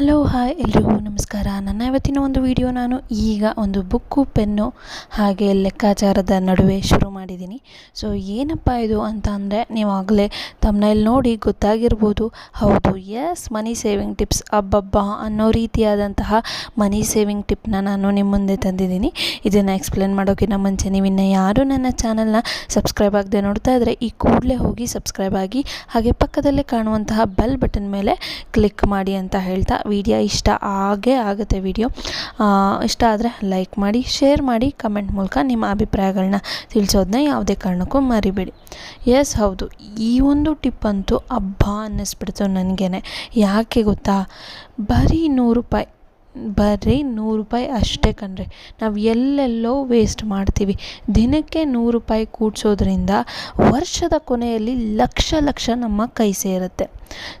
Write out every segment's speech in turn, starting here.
Hello, hi, ಎಲ್ರಿಗೂ ನಮಸ್ಕಾರ. ನನ್ನ ಇವತ್ತಿನ ಒಂದು ವಿಡಿಯೋ ನಾನು ಈಗ ಒಂದು ಬುಕ್ಕು, ಪೆನ್ನು ಹಾಗೆ ಲೆಕ್ಕಾಚಾರದ ನಡುವೆ ಶುರು ಮಾಡಿದ್ದೀನಿ. ಸೊ, ಏನಪ್ಪ ಇದು ಅಂತ ಅಂದರೆ ನೀವಾಗಲೇ ತಮ್ಮನಲ್ಲಿ ನೋಡಿ ಗೊತ್ತಾಗಿರ್ಬೋದು. ಹೌದು ಎಸ್ ಮನಿ ಸೇವಿಂಗ್ ಟಿಪ್ಸ್ ಅಬ್ಬಬ್ಬಾ ಅನ್ನೋ ರೀತಿಯಾದಂತಹ ಮನಿ ಸೇವಿಂಗ್ ಟಿಪ್ನ ನಾನು ನಿಮ್ಮ ಮುಂದೆ ತಂದಿದ್ದೀನಿ. ಇದನ್ನು ಎಕ್ಸ್ಪ್ಲೇನ್ ಮಾಡೋಕ್ಕಿಂತ ಮುಂಚೆ ನೀವಿನ್ನು ಯಾರೂ ನನ್ನ ಚಾನಲ್ನ ಸಬ್ಸ್ಕ್ರೈಬ್ ಆಗದೆ ನೋಡ್ತಾ ಇದ್ದರೆ ಈ ಕೂಡಲೇ ಹೋಗಿ ಸಬ್ಸ್ಕ್ರೈಬ್ ಆಗಿ ಹಾಗೆ ಪಕ್ಕದಲ್ಲೇ ಕಾಣುವಂತಹ ಬೆಲ್ ಬಟನ್ ಮೇಲೆ ಕ್ಲಿಕ್ ಮಾಡಿ ಅಂತ ಹೇಳ್ತಾ ವಿಡಿಯೋ ಇಷ್ಟ ಆಗೇ ಆಗುತ್ತೆ ವಿಡಿಯೋ. ಇಷ್ಟ ಆದರೆ ಲೈಕ್ ಮಾಡಿ, ಶೇರ್ ಮಾಡಿ, ಕಮೆಂಟ್ ಮೂಲಕ ನಿಮ್ಮ ಅಭಿಪ್ರಾಯಗಳನ್ನ ತಿಳಿಸೋದನ್ನ ಯಾವುದೇ ಕಾರಣಕ್ಕೂ ಮರಿಬೇಡಿ. ಎಸ್, ಹೌದು. ಈ ಒಂದು ಟಿಪ್ ಅಂತೂ ಹಬ್ಬ ಅನ್ನಿಸ್ಬಿಡ್ತು ನನಗೇನೆ. ಯಾಕೆ ಗೊತ್ತಾ? ಬರೀ ನೂರು ರೂಪಾಯಿ ಬರೀ ನೂರು ರೂಪಾಯಿ ಅಷ್ಟೇ ಕಣ್ರಿ. ನಾವು ಎಲ್ಲೆಲ್ಲೋ ವೇಸ್ಟ್ ಮಾಡ್ತೀವಿ. ದಿನಕ್ಕೆ ನೂರು ರೂಪಾಯಿ ಕೂಡಿಸೋದ್ರಿಂದ ವರ್ಷದ ಕೊನೆಯಲ್ಲಿ ಲಕ್ಷ ಲಕ್ಷ ನಮ್ಮ ಕೈ ಸೇರುತ್ತೆ.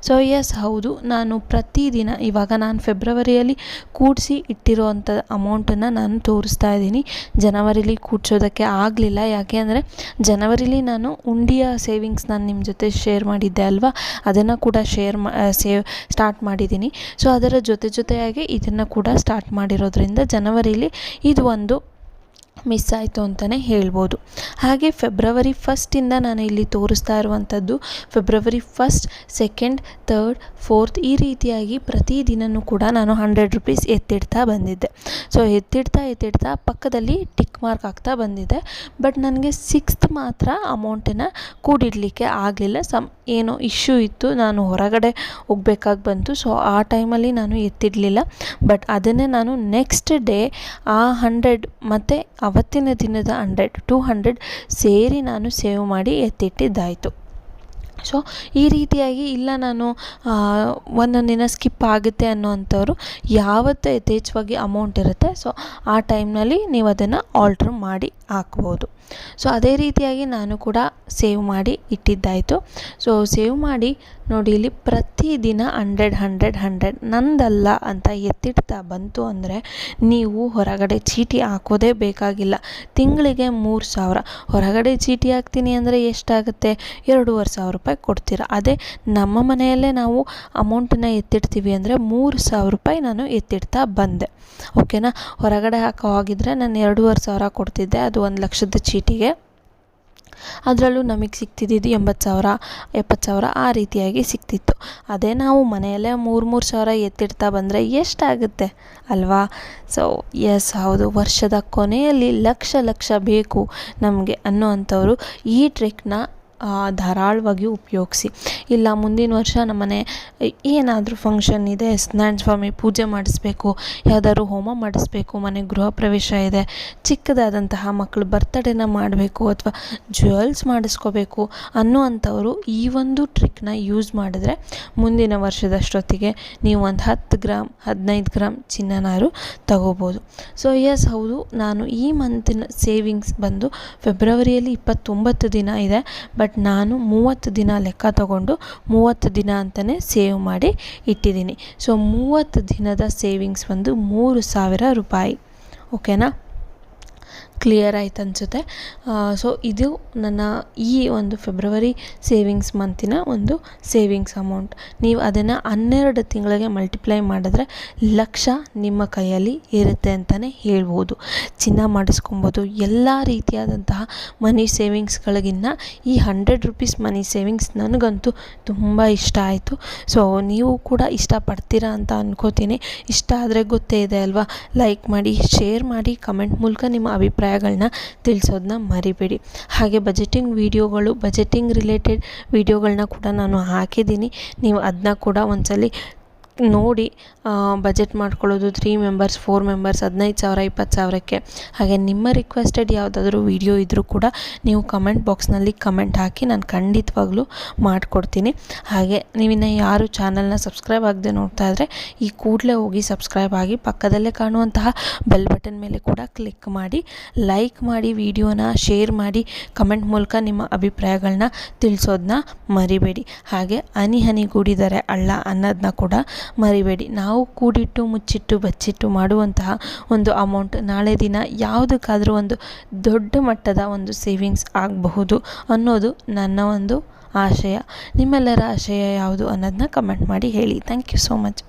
ಸೊ ಎಸ್ ಹೌದು. ನಾನು ಪ್ರತಿದಿನ ಇವಾಗ ನಾನು ಫೆಬ್ರವರಿಯಲ್ಲಿ ಕೂಡಿಸಿ ಇಟ್ಟಿರೋ ಅಂಥ ಅಮೌಂಟನ್ನು ನಾನು ತೋರಿಸ್ತಾ ಇದ್ದೀನಿ. ಜನವರಿಲಿ ಕೂಡ್ಸೋದಕ್ಕೆ ಆಗಲಿಲ್ಲ. ಯಾಕೆ ಅಂದರೆ ಜನವರಿಲಿ ನಾನು ಉಂಡಿಯ ಸೇವಿಂಗ್ಸ್ ನಾನು ನಿಮ್ಮ ಜೊತೆ ಶೇರ್ ಮಾಡಿದ್ದೆ ಅಲ್ವಾ? ಅದನ್ನು ಕೂಡ ಶೇರ್ ಮಾ ಸೇವ್ ಸ್ಟಾರ್ಟ್ ಮಾಡಿದ್ದೀನಿ. ಸೊ ಅದರ ಜೊತೆ ಜೊತೆಯಾಗಿ ಇದನ್ನು ಕೂಡ ಸ್ಟಾರ್ಟ್ ಮಾಡಿರೋದ್ರಿಂದ ಜನವರಿಲಿ ಇದು ಒಂದು ಮಿಸ್ ಆಯಿತು ಅಂತಲೇ ಹೇಳ್ಬೋದು. ಹಾಗೆ ಫೆಬ್ರವರಿ ಫಸ್ಟಿಂದ ನಾನು ಇಲ್ಲಿ ತೋರಿಸ್ತಾ ಇರುವಂಥದ್ದು February first second third fourth ಈ ರೀತಿಯಾಗಿ ಪ್ರತಿದಿನವೂ ಕೂಡ ನಾನು ಹಂಡ್ರೆಡ್ ರುಪೀಸ್ ಎತ್ತಿಡ್ತಾ ಬಂದಿದ್ದೆ. ಸೊ ಎತ್ತಿಡ್ತಾ ಎತ್ತಿಡ್ತಾ ಪಕ್ಕದಲ್ಲಿ ಟಿಕ್ ಮಾರ್ಕ್ ಆಗ್ತಾ ಬಂದಿದೆ. ಬಟ್ ನನಗೆ ಸಿಕ್ಸ್ತ್ ಮಾತ್ರ ಅಮೌಂಟನ್ನು ಕೂಡಿಡಲಿಕ್ಕೆ ಆಗಲಿಲ್ಲ. ಸಮ್ ಏನೋ ಇಶ್ಯೂ ಇತ್ತು. ನಾನು ಹೊರಗಡೆ ಹೋಗ್ಬೇಕಾಗಿ ಬಂತು. ಸೊ ಆ ಟೈಮಲ್ಲಿ ನಾನು ಎತ್ತಿಡಲಿಲ್ಲ. ಬಟ್ ಅದನ್ನೇ ನಾನು ನೆಕ್ಸ್ಟ್ ಡೇ ಆ ಹಂಡ್ರೆಡ್ ಮತ್ತು ಅವತ್ತಿನ ದಿನದ ಹಂಡ್ರೆಡ್ ಟು ಹಂಡ್ರೆಡ್ ಸೇರಿ ನಾನು ಸೇವ್ ಮಾಡಿ ಎತ್ತಿಟ್ಟಿದ್ದಾಯಿತು. ಸೊ ಈ ರೀತಿಯಾಗಿ ಇಲ್ಲ ನಾನು ಒಂದೊಂದು ದಿನ ಸ್ಕಿಪ್ ಆಗುತ್ತೆ ಅನ್ನೋವಂಥವ್ರು ಯಾವತ್ತು ಯಥೇಚ್ಛವಾಗಿ ಅಮೌಂಟ್ ಇರುತ್ತೆ. ಸೊ ಆ ಟೈಮ್ನಲ್ಲಿ ನೀವು ಅದನ್ನು ಆಲ್ಟ್ರ್ ಮಾಡಿ ಹಾಕ್ಬೋದು. ಸೊ ಅದೇ ರೀತಿಯಾಗಿ ನಾನು ಕೂಡ ಸೇವ್ ಮಾಡಿ ಇಟ್ಟಿದ್ದಾಯಿತು. ಸೊ ಸೇವ್ ಮಾಡಿ ನೋಡಿ ಇಲ್ಲಿ ಪ್ರತಿದಿನ ಹಂಡ್ರೆಡ್ ಹಂಡ್ರೆಡ್ ಹಂಡ್ರೆಡ್ ನಂದಲ್ಲ ಅಂತ ಎತ್ತಿಡ್ತಾ ಬಂತು ಅಂದರೆ ನೀವು ಹೊರಗಡೆ ಚೀಟಿ ಹಾಕೋದೇ ಬೇಕಾಗಿಲ್ಲ. ತಿಂಗಳಿಗೆ ಮೂರು ಸಾವಿರ. ಹೊರಗಡೆ ಚೀಟಿ ಹಾಕ್ತೀನಿ ಅಂದರೆ ಎಷ್ಟಾಗುತ್ತೆ? ಎರಡೂವರೆ ಸಾವಿರ ರೂಪಾಯಿ ಕೊಡ್ತೀರ. ಅದೇ ನಮ್ಮ ಮನೆಯಲ್ಲೇ ನಾವು ಅಮೌಂಟನ್ನು ಎತ್ತಿಡ್ತೀವಿ ಅಂದರೆ ಮೂರು ಸಾವಿರ ರೂಪಾಯಿ ನಾನು ಎತ್ತಿಡ್ತಾ ಬಂದೆ. ಓಕೆನಾ ಹೊರಗಡೆ ಹಾಕೋ ಹಾಗಿದ್ರೆ ನಾನು ಎರಡೂವರೆ ಸಾವಿರ ಕೊಡ್ತಿದ್ದೆ. ಅದು ಒಂದು ಲಕ್ಷದ ಚೀಟಿಗೆ ಅದರಲ್ಲೂ ನಮಗೆ ಸಿಗ್ತಿದ್ದಿದ್ದು ಎಂಬತ್ತು ಸಾವಿರ, ಎಪ್ಪತ್ತು ಸಾವಿರ ಆ ರೀತಿಯಾಗಿ ಸಿಕ್ತಿತ್ತು. ಅದೇ ನಾವು ಮನೆಯಲ್ಲೇ ಮೂರು ಮೂರು ಸಾವಿರ ಎತ್ತಿಡ್ತಾ ಬಂದರೆ ಎಷ್ಟಾಗುತ್ತೆ ಅಲ್ವಾ? ಸೊ ಎಸ್ ಹೌದು. ವರ್ಷದ ಕೊನೆಯಲ್ಲಿ ಲಕ್ಷ ಲಕ್ಷ ಬೇಕು ನಮಗೆ ಅನ್ನೋ ಈ ಟ್ರಿಕ್ನ ಧಾರಾಳವಾಗಿ ಉಪಯೋಗಿಸಿ. ಇಲ್ಲ, ಮುಂದಿನ ವರ್ಷ ನಮ್ಮನೆ ಏನಾದರೂ ಫಂಕ್ಷನ್ ಇದೆ ಸತ್ಯನಾರಾಯಣ ಸ್ವಾಮಿ ಪೂಜೆ ಮಾಡಿಸ್ಬೇಕು, ಯಾವ್ದಾದ್ರು ಹೋಮ ಮಾಡಿಸ್ಬೇಕು ಮನೆ ಗೃಹ ಪ್ರವೇಶ ಇದೆ, ಚಿಕ್ಕದಾದಂತಹ ಮಕ್ಕಳು ಬರ್ತಡೇನ ಮಾಡಬೇಕು ಅಥವಾ ಜ್ಯುವೆಲ್ಸ್ ಮಾಡಿಸ್ಕೋಬೇಕು ಅನ್ನುವಂಥವರು ಈ ಒಂದು ಟ್ರಿಕ್ನ ಯೂಸ್ ಮಾಡಿದ್ರೆ ಮುಂದಿನ ವರ್ಷದಷ್ಟೊತ್ತಿಗೆ ನೀವು ಒಂದು ಹತ್ತು ಗ್ರಾಮ್ ಹದಿನೈದು ಗ್ರಾಮ್ ಚಿನ್ನನಾರು ತಗೋಬೋದು. ಸೊ ಎಸ್ ಹೌದು, ನಾನು ಈ ಮಂತಿನ ಸೇವಿಂಗ್ಸ್ ಬಂದು ಫೆಬ್ರವರಿಯಲ್ಲಿ ಇಪ್ಪತ್ತೊಂಬತ್ತು ದಿನ ಇದೆ ಬಟ್ ಬಟ್ ನಾನು ಮೂವತ್ತು ದಿನ ಲೆಕ್ಕ ತಗೊಂಡು ಮೂವತ್ತು ದಿನ ಅಂತಲೇ ಸೇವ್ ಮಾಡಿ ಇಟ್ಟಿದ್ದೀನಿ. ಸೊ ಮೂವತ್ತು ದಿನದ ಸೇವಿಂಗ್ಸ್ ಬಂದು ಮೂರು ಸಾವಿರ ರೂಪಾಯಿ. ಓಕೆನಾ ಕ್ಲಿಯರ್ ಆಯ್ತು ಅನಿಸುತ್ತೆ. ಸೊ ಇದು ನನ್ನ ಈ ಒಂದು ಫೆಬ್ರವರಿ ಸೇವಿಂಗ್ಸ್ ಮಂತಿನ ಒಂದು ಸೇವಿಂಗ್ಸ್ ಅಮೌಂಟ್ ನೀವು ಅದನ್ನು ಹನ್ನೆರಡು ತಿಂಗಳಿಗೆ ಮಲ್ಟಿಪ್ಲೈ ಮಾಡಿದ್ರೆ ಲಕ್ಷ ನಿಮ್ಮ ಕೈಯಲ್ಲಿ ಇರುತ್ತೆ ಅಂತಲೇ ಹೇಳ್ಬೋದು. ಚಿನ್ನ ಮಾಡಿಸ್ಕೊಬೋದು. ಎಲ್ಲ ರೀತಿಯಾದಂತಹ ಮನಿ ಸೇವಿಂಗ್ಸ್ಗಳಿಗಿನ್ನ ಈ ಹಂಡ್ರೆಡ್ ರುಪೀಸ್ ಮನಿ ಸೇವಿಂಗ್ಸ್ ನನಗಂತೂ ತುಂಬ ಇಷ್ಟ ಆಯಿತು. ಸೊ ನೀವು ಕೂಡ ಇಷ್ಟಪಡ್ತೀರಾ ಅಂತ ಅನ್ಕೋತೀನಿ. ಇಷ್ಟ ಆದರೆ ಗೊತ್ತೇ ಇದೆ ಅಲ್ವಾ? ಲೈಕ್ ಮಾಡಿ ಶೇರ್ ಮಾಡಿ ಕಮೆಂಟ್ ಮೂಲಕ ನಿಮ್ಮ ಅಭಿಪ್ರಾಯ ಅಭಿಪ್ರಾಯಗಳನ್ನ ತಿಳಿಸೋದನ್ನ ಮರಿಬೇಡಿ. ಹಾಗೆ ಬಜೆಟಿಂಗ್ ವೀಡಿಯೋಗಳು ಬಜೆಟಿಂಗ್ ರಿಲೇಟೆಡ್ ವೀಡಿಯೋಗಳನ್ನ ಕೂಡ ನಾನು ಹಾಕಿದ್ದೀನಿ. ನೀವು ಅದನ್ನ ಕೂಡ ಒಂದ್ಸಲಿ ನೋಡಿ ಬಜೆಟ್ ಮಾಡ್ಕೊಳ್ಳೋದು ತ್ರೀ ಮೆಂಬರ್ಸ್ ಫೋರ್ ಮೆಂಬರ್ಸ್ ಹದಿನೈದು ಸಾವಿರ, ಇಪ್ಪತ್ತು ಸಾವಿರಕ್ಕೆ. ಹಾಗೆ ನಿಮ್ಮ ರಿಕ್ವೆಸ್ಟೆಡ್ ಯಾವುದಾದ್ರೂ ವಿಡಿಯೋ ಇದ್ದರೂ ಕೂಡ ನೀವು ಕಮೆಂಟ್ ಬಾಕ್ಸ್ನಲ್ಲಿ ಕಮೆಂಟ್ ಹಾಕಿ ನಾನು ಖಂಡಿತವಾಗ್ಲೂ ಮಾಡಿಕೊಡ್ತೀನಿ. ಹಾಗೆ ನೀವಿನ್ನು ಯಾರು ಚಾನಲ್ನ ಸಬ್ಸ್ಕ್ರೈಬ್ ಆಗದೆ ನೋಡ್ತಾ ಇದ್ದರೆ ಈ ಕೂಡಲೇ ಹೋಗಿ ಸಬ್ಸ್ಕ್ರೈಬ್ ಆಗಿ ಪಕ್ಕದಲ್ಲೇ ಕಾಣುವಂತಹ ಬೆಲ್ ಬಟನ್ ಮೇಲೆ ಕೂಡ ಕ್ಲಿಕ್ ಮಾಡಿ ಲೈಕ್ ಮಾಡಿ ವಿಡಿಯೋನ ಶೇರ್ ಮಾಡಿ ಕಮೆಂಟ್ ಮೂಲಕ ನಿಮ್ಮ ಅಭಿಪ್ರಾಯಗಳನ್ನ ತಿಳಿಸೋದನ್ನ ಮರಿಬೇಡಿ. ಹಾಗೆ ಹನಿ ಹನಿ ಅಳ್ಳ ಅನ್ನೋದನ್ನ ಕೂಡ ಮರಿಬೇಡಿ. ನಾವು ಕೂಡಿಟ್ಟು, ಮುಚ್ಚಿಟ್ಟು, ಬಚ್ಚಿಟ್ಟು ಮಾಡುವಂತಹ ಒಂದು ಅಮೌಂಟ್ ನಾಳೆ ದಿನ ಯಾವುದಕ್ಕಾದರೂ ಒಂದು ದೊಡ್ಡ ಮಟ್ಟದ ಒಂದು ಸೇವಿಂಗ್ಸ್ ಆಗಬಹುದು ಅನ್ನೋದು ನನ್ನ ಒಂದು ಆಶಯ. ನಿಮ್ಮೆಲ್ಲರ ಆಶಯ ಯಾವುದು ಅನ್ನೋದನ್ನ ಕಮೆಂಟ್ ಮಾಡಿ ಹೇಳಿ. Thank you so much